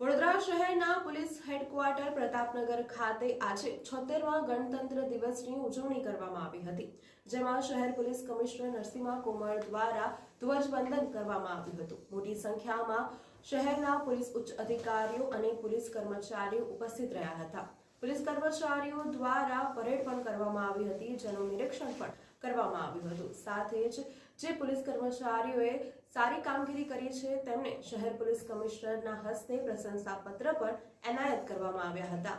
વડોદરા શહેરના police headquarter Pratapnagar ખાતે આજે છોતેરમા ગણતંત્ર દિવસની ઉજવણી કરવામાં આવી હતી, જેમાં શહેર પોલીસ કમિશનર નરસિંહા કોમર દ્વારા ધ્વજવંદન કરવામાં આવ્યું હતું. મોટી સંખ્યામાં શહેરના પોલીસ ઉચ્ચ અધિકારીઓ અને પોલીસ કર્મચારીઓ ઉપસ્થિત રહ્યા હતા. પોલીસ કર્મચારીઓ દ્વારા પરેડ પણ કરવામાં આવી હતી, જેનું નિરીક્ષણ પણ કરવામાં આવ્યું હતું. સાથે જ જે પોલીસ કર્મચારીઓએ સારી કામગીરી કરી છે, તેમને શહેર પોલીસ કમિશનરના હસ્તે પ્રશંસાપત્ર પણ એનાયત કરવામાં આવ્યા હતા.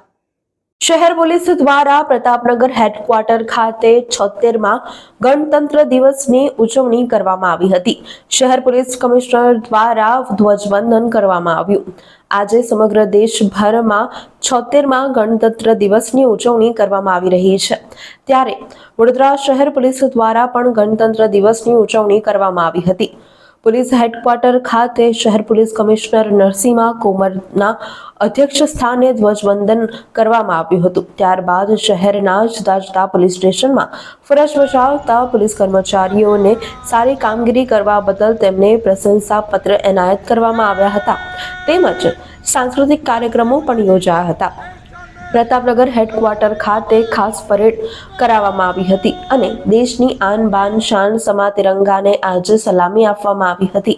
શહેર પોલીસ દ્વારા પ્રતાપનગર હેડક્વાર્ટર ખાતે છોતેરમાં ગણતંત્ર દિવસની ઉજવણી કરવામાં આવી હતી. શહેર પોલીસ કમિશનર દ્વારા ધ્વજવંદન કરવામાં આવ્યું. આજે સમગ્ર દેશભરમાં છોતેરમાં ગણતંત્ર દિવસની ઉજવણી કરવામાં આવી રહી છે. ત્યારે વડોદરા શહેર પોલીસ દ્વારા પણ ગણતંત્ર દિવસની ઉજવણી કરવામાં આવી હતી. પોલીસ હેડક્વાર્ટર ખાતે શહેર પોલીસ કમિશનર નરસિંહા કોમરના અધ્યક્ષ સ્થાને ધ્વજવંદન કરવામાં આવ્યું હતું. ત્યારબાદ શહેરના જુદા જુદા પોલીસ સ્ટેશનમાં ફરજ બજાવતા પોલીસ કર્મચારીઓને સારી કામગીરી કરવા બદલ તેમને પ્રશંસાપત્ર એનાયત કરવામાં આવ્યા હતા. તેમજ સાંસ્કૃતિક કાર્યક્રમો પણ યોજાયા હતા. પ્રતાપનગર હેડક્વાર્ટર ખાતે ખાસ પરેડ કરાવવામાં આવી હતી અને દેશની આન બાન શાન સમા તિરંગાને આજે સલામી આપવામાં આવી હતી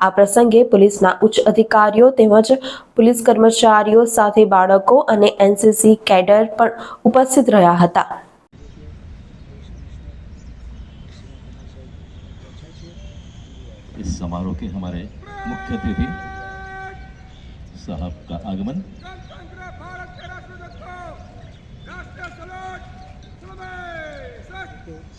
આ પ્રસંગે પોલીસના ઉચ્ચ અધિકારીઓ તેમજ પોલીસ કર્મચારીઓ સાથે બાળકો અને એનસીસી કેડર પણ ઉપસ્થિત રહ્યા હતા इस समारोह के हमारे मुख्य अतिथि साहब का आगमन Gracias, salud. ¡Súbame! ¡Sac!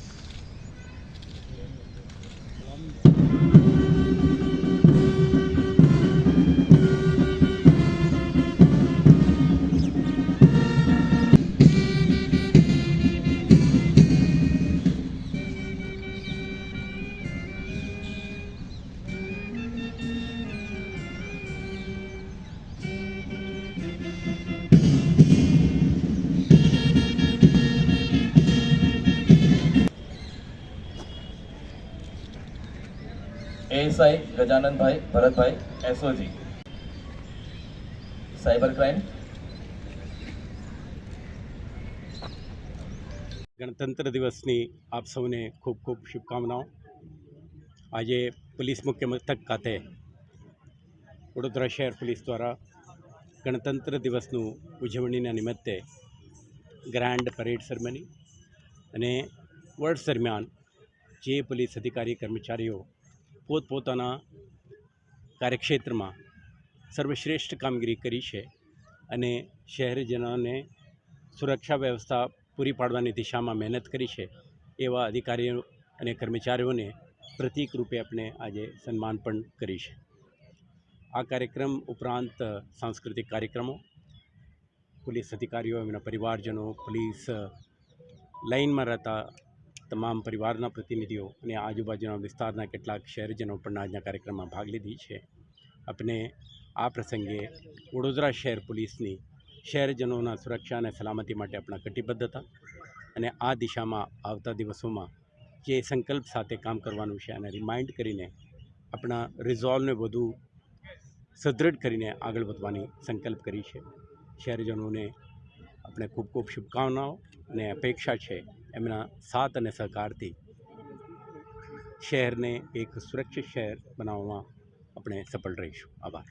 ASI Gajanandbhai Bharatbhai, SOG. Cyber crime. ગણતંત્ર દિવસની આપ સૌને ખૂબ ખૂબ શુભકામનાઓ. આજે પોલીસ મુખ્ય મથક ખાતે વડોદરા શહેર પોલીસ દ્વારા ગણતંત્ર દિવસનું ઉજવણીના નિમિત્તે ગ્રાન્ડ પરેડ સેરેમની અને વર્ષ દરમિયાન જે પોલીસ અધિકારી કર્મચારીઓ પોતપોતાના કાર્યક્ષેત્રમાં સર્વશ્રેષ્ઠ કામગીરી કરી છે અને શહેરજનોને સુરક્ષા વ્યવસ્થા પૂરી પાડવાની દિશામાં મહેનત કરી છે, એવા અધિકારીઓ અને કર્મચારીઓને પ્રતિક રૂપે આપણે આજે સન્માન પણ કરી છે. આ કાર્યક્રમ ઉપરાંત સાંસ્કૃતિક કાર્યક્રમો, પોલીસ અધિકારીઓ, એમના પરિવારજનો, પોલીસ લાઇનમાં રહેતા તમામ પરિવારના પ્રતિનિધિઓ અને આજુબાજુના વિસ્તારના કેટલાક શહેરજનો પણ આજના કાર્યક્રમમાં ભાગ લીધી છે. આપણે આ પ્રસંગે વડોદરા શહેર પોલીસની શહેરજનોના સુરક્ષા અને સલામતી માટે આપણા કટિબદ્ધતા અને આ દિશામાં આવતા દિવસોમાં જે સંકલ્પ સાથે કામ કરવાનું છે અને રિમાઇન્ડ કરીને આપણા રિઝોલ્વને વધુ સદૃઢ કરીને આગળ વધવાની સંકલ્પ કરી છે. શહેરજનોને આપણે ખૂબ ખૂબ શુભકામનાઓ અને અપેક્ષા છે એમના સાથ અને સહકારથી શહેરને એક સુરક્ષિત શહેર બનાવવામાં આપણે સફળ રહીશું. આભાર.